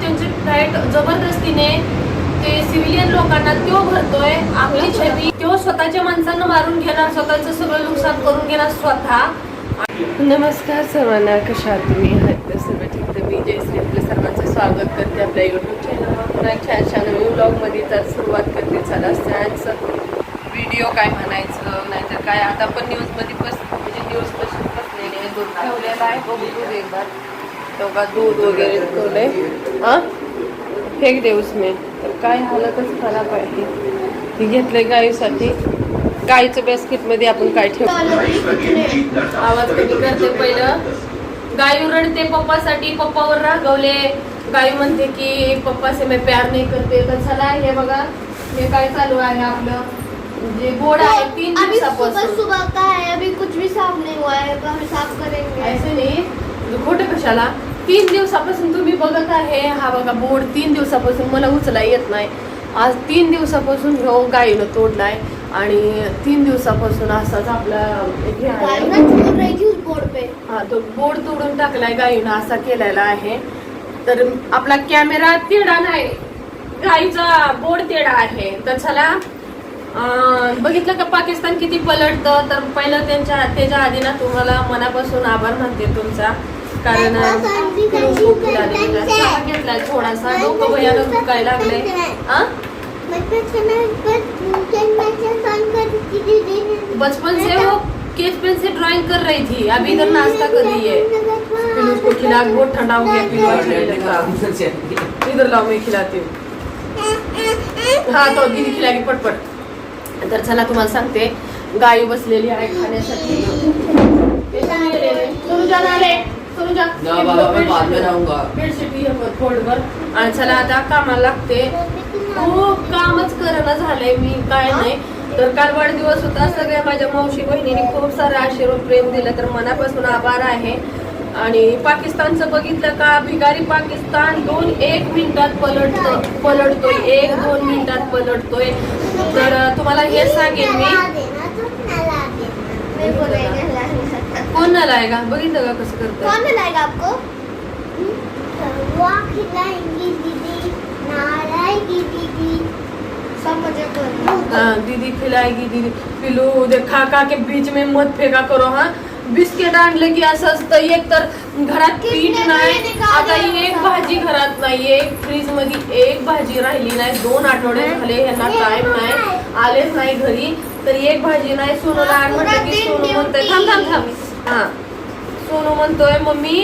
त्यांची फ्लाईट जबरदस्तीने ते सिव्हिलियन लोकांना तो भरतोय आपली छबी तो स्वतःच्या माणसांना मारून घेणार स्वतःचं सगळं नुकसान करून घेणार स्वतः. नमस्कार सर्वांना कशा आहात तुम्ही? आहात सर्व ठीक. तर मी जयश्री आपल्या सर्वांचं स्वागत करते आपल्या युट्यूब चॅनलवर पुन्हा एक छान छान नवीन ब्लॉगमध्ये तर सुरुवात करते. चला छानसं व्हिडिओ काय म्हणायचं नाहीतर काय? आता पण न्यूजमध्ये बस म्हणजे न्यूजपासून बसलेले आहे. दूध ठेवलेला आहे. बघू एकदा तेव्हा दूध वगैरे ठेवलंय? हां? फेक दे उसमे. तर काय हालतच खराब आहे. ती घेतलंय गाईसाठी. गाईचं बास्केटमध्ये आपण काय ठेवतो आवाज कमी करते पहिलं. गाय रडते पप्पासाठी. पप्पावर रागवले. गाय म्हणते की पप्पा से मैं प्यार नाही करते. तर चला हे बघा. हे काय चालू आहे आपलं? जे गोड आहे तीन सुबह दिवसापासून. सुबह का है अभी कुछ भी साफ नहीं हुआ है अब हम साफ करेंगे ऐसे नाही. खोटं कशाला? तीन दिवसापासून तुम्ही बघत आहे. हा बघा बोर्ड तीन दिवसापासून मला उचला येत नाही. आज तीन दिवसापासून ह्यो गायीनं तोडलाय आणि तीन दिवसापासून असाच आपला हे बोर्ड पे. हा तो बोर्ड तोडून टाकलाय गायीनं असा केलेला आहे. तर आपला कॅमेरा तेढा नाही गाईचा बोर्ड तेढा आहे. तर चला बघितलं का पाकिस्तान किती पलटतं? तर पहिलं त्यांच्या त्याच्या आधी ना तुम्हाला मनापासून आभार म्हणते तुमचा. कारण घेतलाय थोडासा। डोकं भयानक दुखायला लागले हा? बचपन से वो केस पेन से ड्राइंग कर रही थी अभी इधर नाश्ता कर रही है फिर उसको खिला के बहुत ठंडा हो गया। फिर अच्छे लगा इधर लाओ मैं खिलाती हूँ। हा तो दीदी खिला की पटपट। तर चला तुम्हाला सांगते गाई बसलेली आहे खाण्यासाठी हे ना बाबा मैं बाद में बेडशीट हे बघ, फोल्डवर. आणि चला आता कामाला लागते. खूप कामच करणं झालंय मी काय नाही. तर काल वाढदिवस होता सगळ्या माझ्या मावशी बहिणीने खूप सारं आशीर्वाद प्रेम दिलं. तर मनापासून आभार आहे. आणि पाकिस्तानचं बघितलं का भिगारी पाकिस्तान दोन एक मिनिटात पलटतो पलटतोय. एक दोन मिनिटात पलटतोय. तर तुम्हाला हे सांगेन मी. मेरे को नहीं नहलाना। कोण ना लायगा बघितलं का कसं करतं कौन नहलाएगा आपको? वो खिलाएँगी दीदी नहलाएगी दीदी। सब मज़े हाँ। दीदी खिलाएगी दीदी। पिलू दे खा खा के बीच में मत फेका करो हाँ? बिस्किट आणलं की असं असतं एक तर घरात पीठ किसने नाही दिए आता होता? एक भाजी घरात नाही एक फ्रीज मध्ये एक भाजी राहिली नाही दोन आठवडे झाले यांना टाइम नाही आलेच नाही घरी. तर एक भाजी नाही सोनूला आण म्हटलं की पुरा दिन सोनू म्हणतोय थांब थांब थांब. हा। सोनू म्हणतोय मम्मी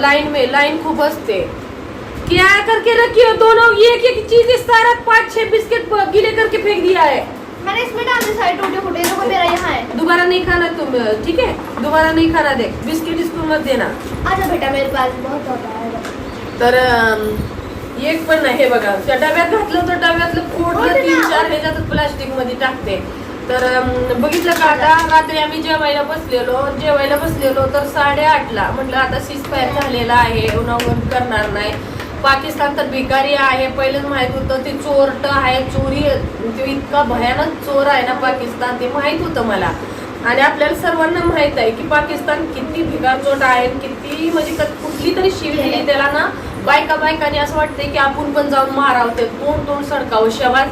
लाईन में लाईन खूप असते. क्या करके रखी हो दोनों एक एक चीज़ सारा पाँच छह बिस्किट गीले करके फेंक दिया है। मैंने इसमें डाल दिया सारे टूटे फूटे देखो मेरा यहाँ है। दोबारा नहीं खाना तुम ठीक है? दोबारा नहीं खाना दे बिस्किट स्कूल मत देना। आजा बेटा मेरे पास बहुत होता है। तर एक पण नाही हे बघा त्या डब्यात घातलं तर डब्यातलं फोडलं तीन. चार ह्याच्यात प्लास्टिक मध्ये टाकते. तर बघितलं का आता? रात्री आम्ही जेवायला बसलेलो. जेवायला बसलेलो तर साडेआठला म्हटलं आता सीजफायर झालेला आहे उन्हावून करणार नाही. पाकिस्तान तर भिकारी आहे. पहिलेच माहीत होतं ते चोरट आहे चोरी इतका भयानक चोर आहे ना पाकिस्तान ते माहीत होतं मला. आणि आपल्याला सर्वांना माहीत आहे की पाकिस्तान किती भिकारचोट आहे किती म्हणजे कुठली तरी शिव दिली त्याला ना बायका बायकाने असं वाटते की आपण पण जाऊन मारावते तोंड तोंड सडकावं शबाज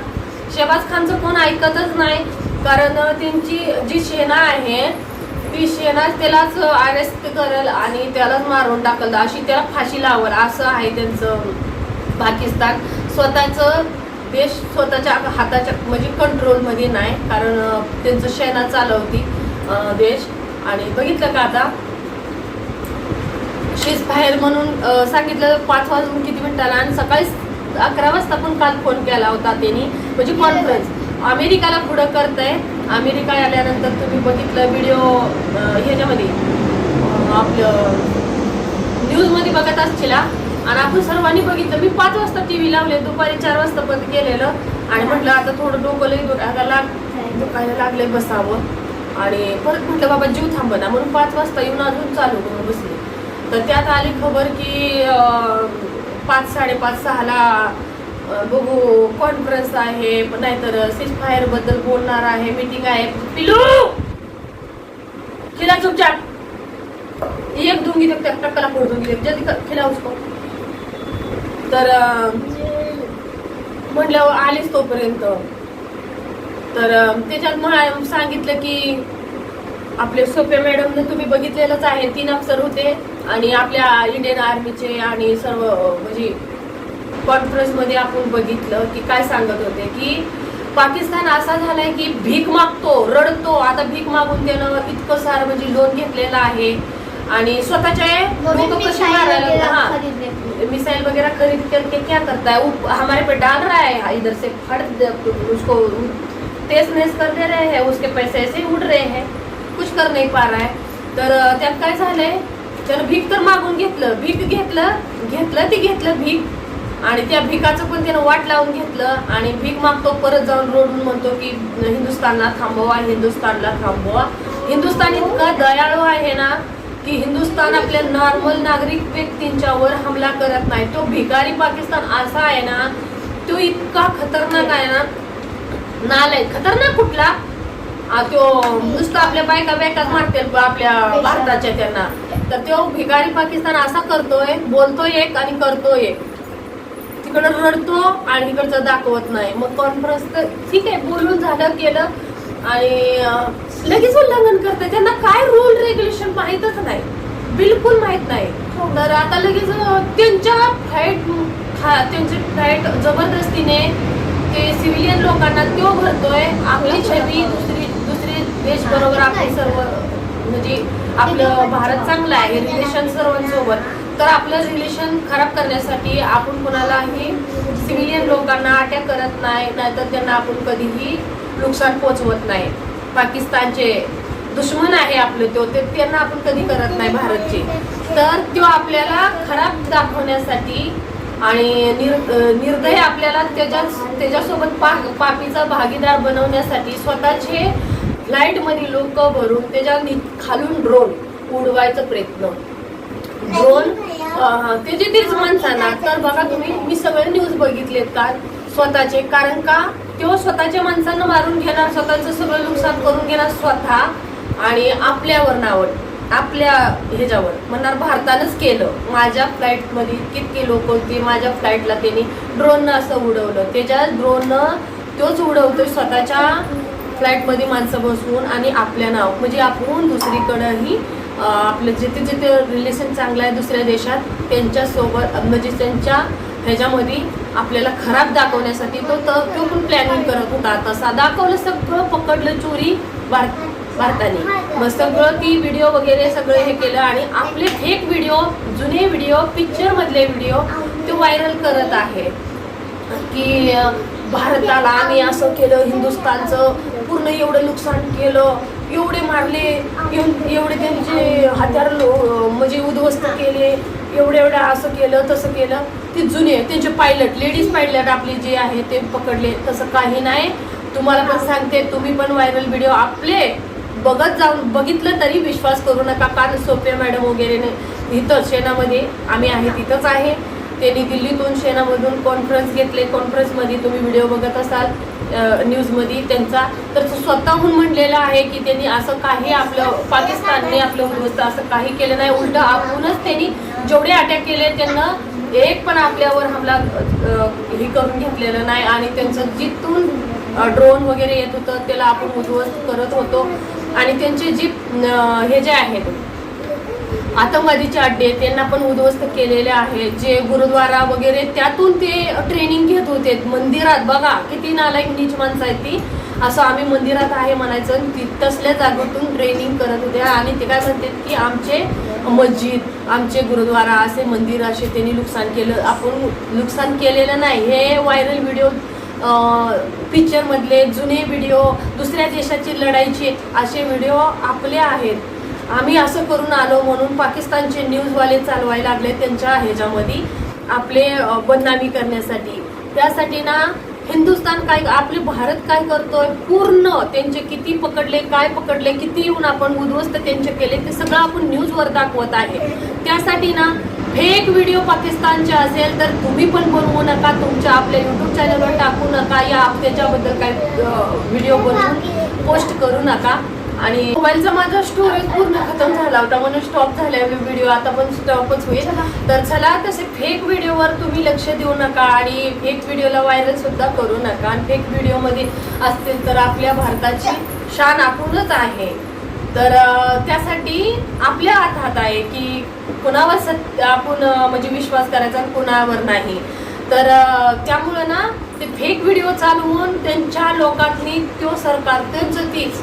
शबाज खानचं कोण ऐकतच नाही. कारण त्यांची जी सेना आहे ती सेना त्यालाच अरेस्ट करेल आणि त्यालाच मारून टाकल. अशी त्याला फाशी लावल असं आहे त्यांचं पाकिस्तान. स्वतःचं देश स्वतःच्या हाताच्या म्हणजे कंट्रोलमध्ये नाही कारण त्यांचं सेना चालवती देश. आणि बघितलं का आता? शीज बाहेर म्हणून सांगितलं पाच वाजून किती मिनिटाला आणि सकाळी अकरा वाजता पण काल फोन केला होता त्यांनी म्हणजे कॉन्फरन्स अमेरिकाला पुढं करताय. अमेरिका आल्यानंतर तुम्ही बघितलं व्हिडिओ ह्याच्यामध्ये आपलं न्यूजमध्ये बघत असছিला आणि आपण सर्वांनी बघितलं. मी पाच वाजता टी व्ही लावले दुपारी चार वाजता बंद केलेलं आणि म्हटलं आता थोडं डोकं लई दुखायला लाग दुखायला लागले बसावं. आणि परत म्हटलं बाबा जीव थांबना म्हणून पाच वाजता येऊन अजून चालू करून बसले. तर त्यात आली खबर की पाच साडेपाच सहाला बघू कॉन्फरन्स आहे नाहीतर सिक्स फायरबद्दल बोलणार आहे मीटिंग आहे. पिलू खिला चुपचाप. एक दूंगी तक टक्कला फोड़ दूंगी जल्दी कर- उसको तर म्हटल्यावर आलीच तोपर्यंत. तर त्याच्यात म्हणा सांगितलं की आपले सोप्या मॅडमने तुम्ही बघितलेलंच आहे. तीन अफसर होते आणि आपल्या इंडियन आर्मीचे आणि सर्व म्हणजे कॉन्फरन्समध्ये आपण बघितलं की काय सांगत होते की पाकिस्तान असा झालाय की भीक मागतो रडतो. आता भीक मागून देणं इतकं सारं म्हणजे लोन घेतलेलं आहे. आणि स्वतःचे म्हणून लोक कसे मिसाईल मारायला वगैरे. मिसाइल वगैरह खरीद करके क्या करता है? हमारे पे डाल रहा है. इधर से फट उसको तेज नेस कर दे रहे हैं. उसके पैसे ऐसे उड़ रहे हैं. कुछ कर नहीं पा रहा है. तर त्यात काय झालंय? त्यानं भीक तर मागून घेतलं. भीक घेतलं घेतलं ती घेतलं भीक. आणि त्या भिकाचं पण त्यानं वाट लावून घेतलं आणि भीक मागतो परत जाऊन रोडून म्हणतो की हिंदुस्थानला थांबवा हिंदुस्थानला थांबवा. हिंदुस्थान इतका दयाळू आहे ना की हिंदुस्थान आपल्या नॉर्मल नागरिक व्यक्तींच्यावर हमला करत नाही. तो भिकारी पाकिस्तान असा आहे ना तो इतका खतरनाक आहे ना नालाय खतरनाक कुठला? तो नुसतं आपल्या बायका बायकाच मारते आपल्या भारताच्या त्यांना. तर तो भिकारी पाकिस्तान असा करतोय बोलतोय एक आणि करतोय एक. तिकडं रडतो आणि इकडचं दाखवत नाही. मग कॉन्फरन्स तर ठीक आहे बोलून झालं केलं. आणि लगेच उल्लंघन करते त्यांना काय रूल रेग्युलेशन माहीतच नाही. बिलकुल माहीत नाही. तर आता लगेच त्यांच्या फ्लाईट त्यांची फ्लाईट जबरदस्तीने ते सिव्हिलियन लोकांना तो भरतोय. आपली छबी दुसरी दुसरी देश बरोबर आपले सर्व म्हणजे आपलं भारत चांगलं आहे. रिलेशन सर्वांसोबत. तर आपलं रिलेशन खराब करण्यासाठी आपण कोणालाही सिव्हिलियन लोकांना अटॅक करत नाही नाहीतर त्यांना आपण कधीही नुकसान पोचवत नाही. पाकिस्तानचे दुश्मन आहे आपले तो ते त्यांना आपण कधी करत नाही भारतचे. तर तो आपल्याला खराब दाखवण्यासाठी आणि निर निर्दय आपल्याला त्याच्या त्याच्यासोबत पा पापीचा भागीदार बनवण्यासाठी स्वतःचे फ्लाईटमध्ये लोक भरून त्याच्या खालून ड्रोन उडवायचा प्रयत्न. दोन त्याची तेच माणसांना तर बघा तुम्ही मी सगळे न्यूज बघितलेत का? स्वतःचे. कारण का? तो स्वतःच्या माणसांना मारून घेणार स्वतःचं सगळं नुकसान करून घेणार स्वतः आणि आपल्यावर नावड आपल्या ह्याच्यावर. म्हणणार भारतानंच केलं. माझ्या फ्लाईटमध्ये किती कितके लोक होते माझ्या फ्लाईटला त्यांनी ड्रोननं असं उडवलं. त्याच्या ड्रोननं तोच उडवतोय स्वतःच्या फ्लाईटमध्ये माणसं बसवून आणि आपल्या नाव. म्हणजे आपण दुसरीकडंही आपलं जिथे जिथे रिलेशन चांगलं आहे दुसऱ्या देशात त्यांच्यासोबत म्हणजे त्यांच्या ह्याच्यामध्ये आपल्याला खराब दाखवण्यासाठी तो तर तो पण प्लॅनिंग करत होता. तसा दाखवलं सगळं पकडलं चोरी भार भारताने. मग सगळं ती व्हिडिओ वगैरे सगळं हे केलं आणि आपले फेक व्हिडिओ जुने व्हिडिओ पिक्चरमधले व्हिडिओ ते व्हायरल करत आहे. की भारताला आम्ही असं केलं हिंदुस्थानचं पूर्ण एवढं नुकसान केलं एवढे मारले एवढे त्यांचे हत्यार लो- म्हणजे उद्ध्वस्त केले एवढे एवढं असं केलं तसं केलं. ते जुने त्यांचे पायलट लेडीज पायलट आपले जे आहे ते पकडले. तसं काही नाही. तुम्हाला पण सांगते तुम्ही पण व्हायरल व्हिडिओ आपले बघत जाऊन बघितलं तरी विश्वास करू नका. कारण सोपे मॅडम वगैरे इथं शेणामध्ये आम्ही आहे तिथंच आहे. त्यांनी दिल्लीतून सेनामधून कॉन्फरन्स घेतले. कॉन्फरन्समध्ये तुम्ही व्हिडिओ बघत असाल न्यूजमध्ये त्यांचा. तर स्वतःहून म्हटलेलं आहे की त्यांनी असं काही आपलं पाकिस्तानने आपलं उद्ध्वस्त असं काही केलं नाही. उलट आपणच त्यांनी जेवढे अटॅक केले त्यांना एक पण आपल्यावर हमला हे करून घेतलेलं नाही. आणि त्यांचं जिथून ड्रोन वगैरे येत होतं त्याला आपण उद्ध्वस्त करत होतो. आणि त्यांचे जी हे जे आहेत आतंकवादीचे अड्डे त्यांना पण उद्ध्वस्त केलेले आहे. जे गुरुद्वारा वगैरे त्यातून ते ट्रेनिंग घेत होते. मंदिरात बघा किती नालायक नीच माणसं आहेत ती. असं आम्ही मंदिरात आहे म्हणायचं ती तसल्या जागेतून ट्रेनिंग करत होते. आणि ते काय म्हणतात की आमचे मस्जिद आमचे गुरुद्वारा असे मंदिर असे त्यांनी नुकसान केलं. आपण नुकसान केलेलं नाही. हे व्हायरल व्हिडिओ पिक्चरमधले जुने व्हिडिओ दुसऱ्या देशाची लढाईचे असे व्हिडिओ आपले आहेत. आम्ही असं करून आलो म्हणून पाकिस्तानचे न्यूजवाले चालवायला लागले त्यांच्या ह्याच्यामध्ये आपले बदनामी करण्यासाठी. त्यासाठी ना हिंदुस्थान काय आपले भारत काय करतोय? पूर्ण त्यांचे किती पकडले काय पकडले किती येऊन आपण उद्ध्वस्त त्यांचे केले ते सगळं आपण न्यूजवर दाखवत आहे. त्यासाठी ना फेक व्हिडिओ पाकिस्तानचे असेल तर तुम्ही पण बनवू नका तुमच्या आपल्या युट्यूब चॅनलवर टाकू नका या त्याच्याबद्दल काय व्हिडिओ बनवून पोस्ट करू नका. आणि मोबाईलचा माझा स्टोरेज पूर्ण खतम झाला होता. म्हणून स्टॉप झाला व्हिडिओ आता पण स्टॉपच होईल. तर चला तसे फेक व्हिडिओवर तुम्ही लक्ष देऊ नका आणि फेक व्हिडिओला व्हायरल सुद्धा करू नका. आणि फेक व्हिडिओमध्ये असतील तर आपल्या भारताची शान आपणच आहे. तर त्यासाठी आपल्या हातात आहे की कुणावर सत्य आपण म्हणजे विश्वास करायचा कुणावर नाही. तर त्यामुळं ना ते फेक व्हिडिओ चालवून त्यांच्या लोकांनी तो सरकार त्यांचं तीच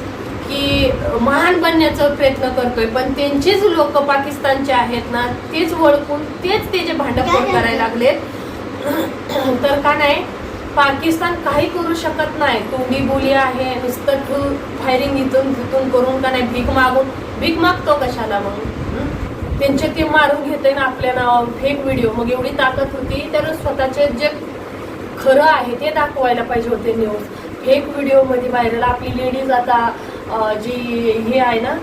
की महान बनण्याचा प्रयत्न करतोय पण त्यांचेच लोक पाकिस्तानचे आहेत ना तेच ओळखून तेच त्याचे भांडफोड करायला लागलेत? तर का नाही पाकिस्तान काही करू शकत नाही. तोंडी बोली आहे नुसतं ठू फायरिंग इथून तिथून करून का नाही भीक मागून भीक मागतो कशाला मग? त्यांचे ते मारून घेते ना आपल्या नावावर फेक व्हिडिओ मग एवढी ताकद होती तर स्वतःचे जे खरं आहे ते दाखवायला पाहिजे होते न्यूज फेक व्हिडिओमध्ये व्हायरल आपली लेडीज आता जी हे आहे ना?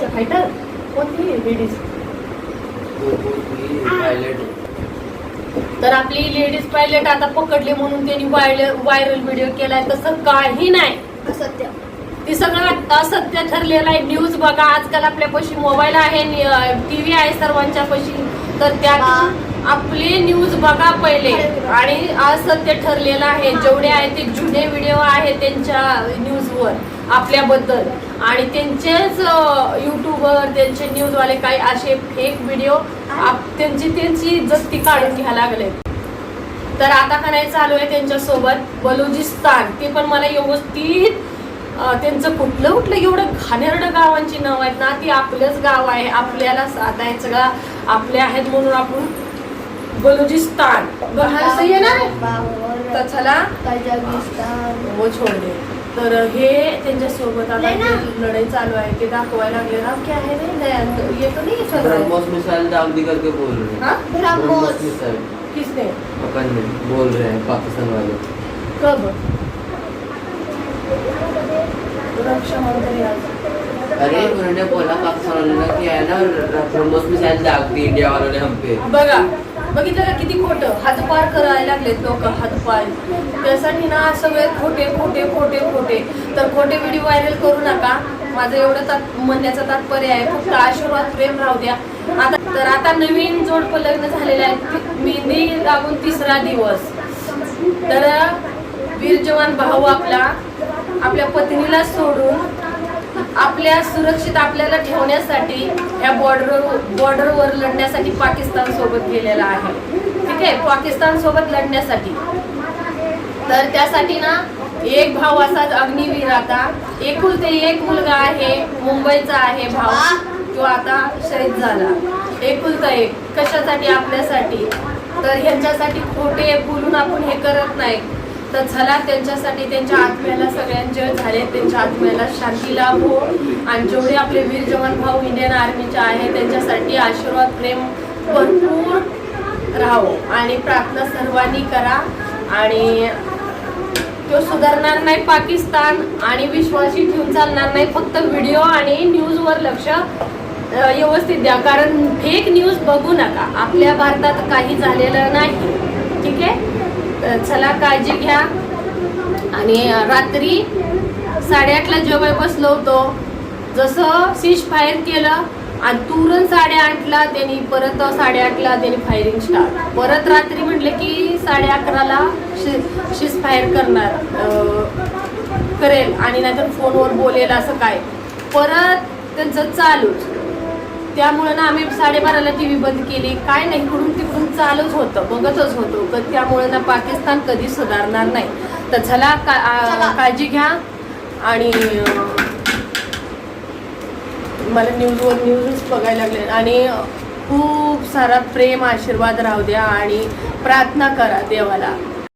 त्या फायटर? कोणती? लेडीज. पायलट तर आपली लेडीज पायलट आता पकडले म्हणून त्यांनी व्हायरल व्हायरल व्हिडिओ केलाय तसं काही नाही. असत्य. ती सगळं असत्य ठरलेलं आहे. न्यूज बघा. आजकाल आपल्यापाशी मोबाईल आहे टीव्ही आहे सर्वांच्या पाशी तर त्यात आपले न्यूज बघा पहिले. आणि असत्य ठरलेलं आहे. जेवढे आहे ते जुने व्हिडिओ आहे त्यांच्या न्यूजवर आपल्याबद्दल. आणि त्यांचेच युट्यूबवर त्यांचे न्यूजवाले काही असे फेक व्हिडिओ त्यांची त्यांची जस्ती काढून घ्यायला लागले. तर आता का नाही चालू आहे त्यांच्यासोबत? बलुचिस्तान. ते पण मला व्यवस्थित त्यांचं कुठलं कुठलं एवढं घाणेरडं गावांची नाव आहेत ना ती आपलंच गाव आहे. आपल्याला साधायचं का? आपले आहेत म्हणून आपण बलुचिस्तान. हा सही आहे? ना तर चला कजाकिस्तान हो छोड दे. तर हे त्यांच्यासोबत आता लढाई चालू आहे ते दाखवायला लागले ना है ये तो? नहीं चल रहा है ब्रह्मोस मिसाइल दाग दी करके बोल रहे. हैं? हाँ? ब्रह्मोस मिसाइल किसने? अपन ने बोल रहे हैं पाकिस्तान वाले कब? रक्षा मंत्री आज. अरे उन्होंने बोला पाकिस्तान वाले ने कि है ना ब्रह्मोस मिसाइल दाग दी इंडिया वालों ने हम पे. बघा बघितलं का किती खोटं. हातपार करायला लागलेत लोक हातपार. त्यासाठी ना सगळे खोटे खोटे खोटे खोटे. तर खोटे व्हिडिओ व्हायरल करू नका. माझं एवढं तात म्हणण्याचं तात्पर्य आहे. फक्त आशीर्वाद प्रेम राहू द्या. आता तर आता नवीन जोडप लग्न झालेलं आहे मेहंदी लागून तिसरा दिवस. तर वीर जवान भाऊ आपला आपल्या पत्नीला सोडून आपल्या सुरक्षित आपल्याला ठेवण्यासाठी ह्या बॉर्डर बॉर्डरवर लढण्यासाठी पाकिस्तान सोबत गेलेला आहे. ठीक आहे? पाकिस्तान सोबत लढण्यासाठी. तर त्यासाठी ना एक भाव असाच अग्निवीर आता. एकुलते एक मुलगा आहे मुंबईचा आहे भाव. तो आता शहीद झाला. एकुलता एक. कशासाठी? आपल्यासाठी. तर ह्यांच्यासाठी खोटे बोलून आपण हे करत नाही. तर चला त्यांच्यासाठी त्यांच्या आत्म्याला सगळ्यांचे झाले त्यांच्या आत्म्याला शांती लाभो. आणि जेवढे आपले वीर जवान भाऊ इंडियन आर्मीचे आहे त्यांच्यासाठी आशीर्वाद प्रेम भरपूर राहो. आणि प्रार्थना सर्वांनी करा. आणि तो सुधारणार नाही पाकिस्तान आणि विश्वासी ठेवून चालणार नाही फक्त व्हिडिओ आणि न्यूजवर लक्ष व्यवस्थित द्या. कारण फेक न्यूज बघू नका. आपल्या भारतात काही झालेलं नाही. ठीक आहे? तर चला काळजी घ्या. आणि रात्री साडेआठला जेव्हा बसलो होतो जसं सीज फायर केलं आणि तुरंत साडेआठला त्यांनी परत साडेआठला त्यांनी फायरिंग स्टार्ट परत रात्री म्हटले की साडे अकराला शिज फायर करणार करेल. आणि नाहीतर फोनवर बोलेल असं काय. परत त्यांचं चालूच. त्यामुळे ना आम्ही साडेबाराला टी व्ही बंद केली. काय नाही इकडून तिकडून चालूच होतं बघतच होतो. तर त्यामुळे ना पाकिस्तान कधी सुधारणार नाही. तर चला का काळजी घ्या. आणि मला न्यूजवर न्यूजच बघायला लागले. आणि खूप सारा प्रेम आशीर्वाद राहू द्या आणि प्रार्थना करा देवाला.